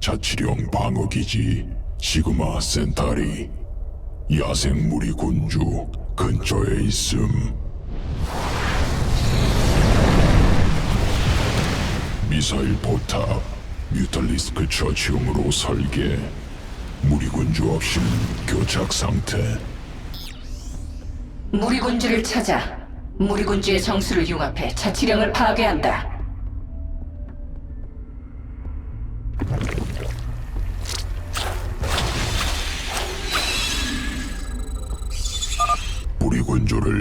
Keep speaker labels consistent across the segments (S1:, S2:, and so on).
S1: 자치령 방어기지 시그마 센타리 야생무리 군주 근처에 있음. 미사일 포탑 뮤탈리스크 처치용으로 설계. 무리군주 없인 교착 상태.
S2: 무리군주를 찾아 무리군주의 정수를 융합해 자치령을 파괴한다.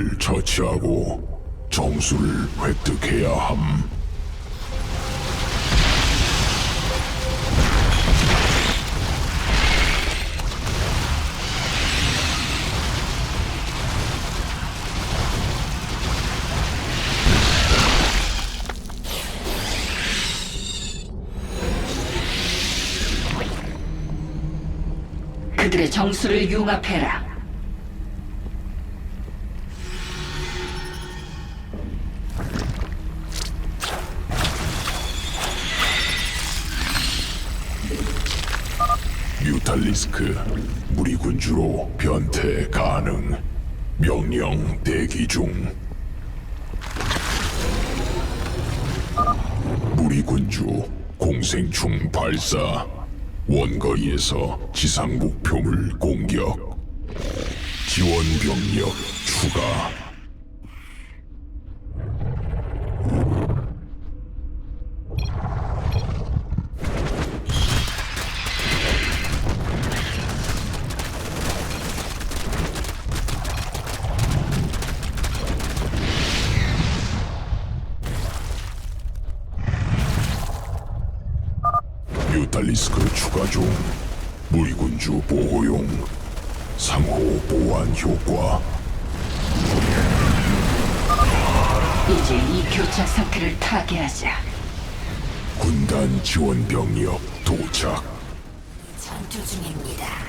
S1: 무리군주를 처치하고 정수를 획득해야 함
S2: 그들의 정수를 융합해라.
S1: 뮤탈리스크 무리군주로 변태 가능 명령 대기 중. 무리군주 공생충 발사. 원거리에서 지상 목표물 공격. 지원 병력 추가 뮤탈리스크 추가 중 무리군주 보호용 상호 보완 효과
S2: 이제 이 교착 상태를 타개하자.
S1: 군단 지원 병력 도착
S2: 전투 중입니다.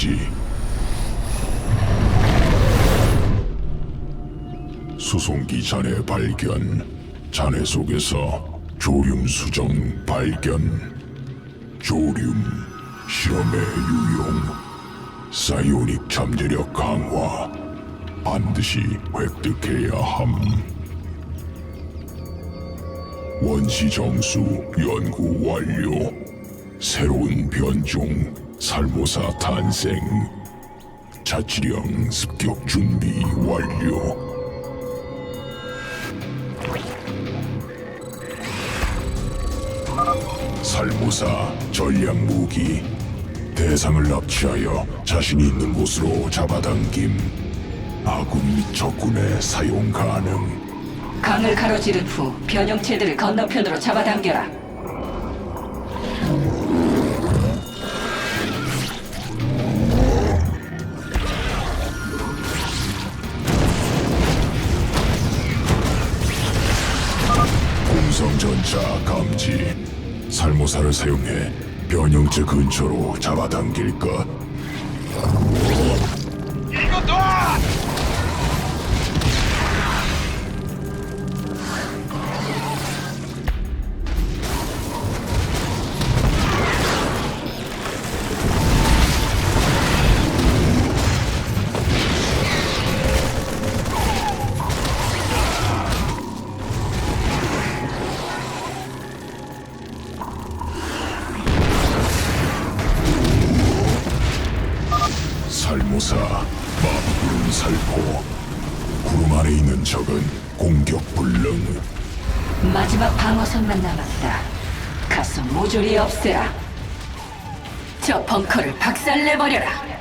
S1: 기지 수송기 잔해 발견 잔해 속에서 조륨 수정 발견 조륨 실험에 유용 사이오닉 잠재력 강화 반드시 획득해야 함. 원시 정수 연구 완료. 새로운 변종 살모사 탄생. 자치령 습격 준비 완료. 살모사 전략 무기 대상을 납치하여 자신이 있는 곳으로 잡아당김 아군 및 적군의 사용 가능
S2: 강을 가로지른 후 변형체들을 건너편으로 잡아당겨라.
S1: 기성전자 감지 살모사를 사용해 변형체 근처로 잡아당길 것
S3: 이거 놔!
S1: 살모사 마구름 살포 구름 안에 있는 적은 공격 불능
S2: 마지막 방어선만 남았다. 가서 모조리 없애라. 저 벙커를 박살내버려라.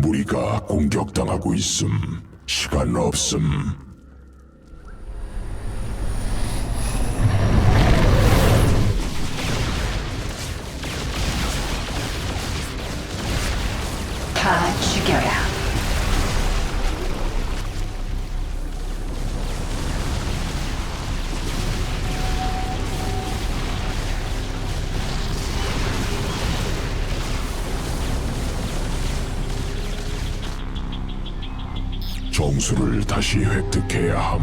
S1: 무리가 공격당하고 있음. 시간 없음 정수를 다시 획득해야 함.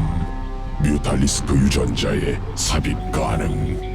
S1: 뮤탈리스크 유전자의 삽입 가능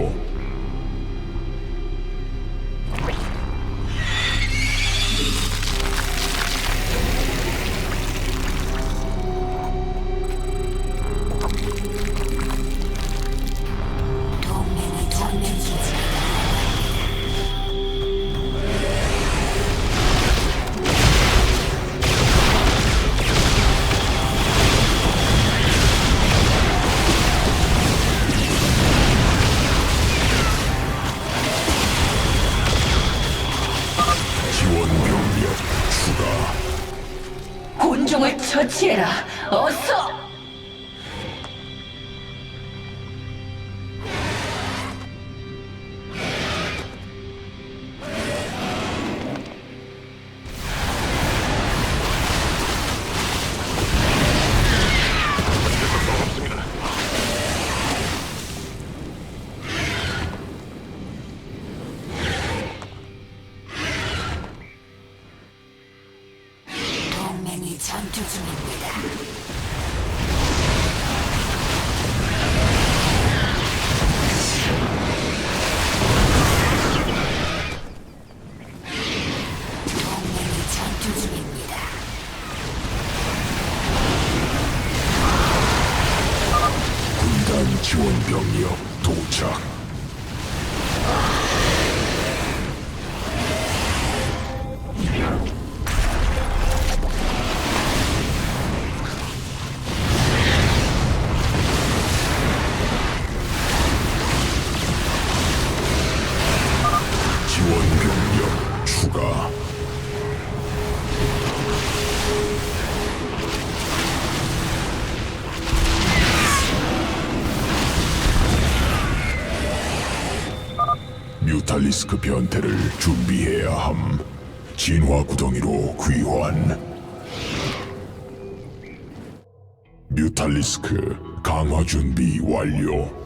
S1: 완
S2: 처
S4: 전투 중입니다.
S1: 지원 병력 도착. 뮤탈리스크 변태를 준비해야 함. 진화 구덩이로 귀환. 뮤탈리스크 강화 준비 완료.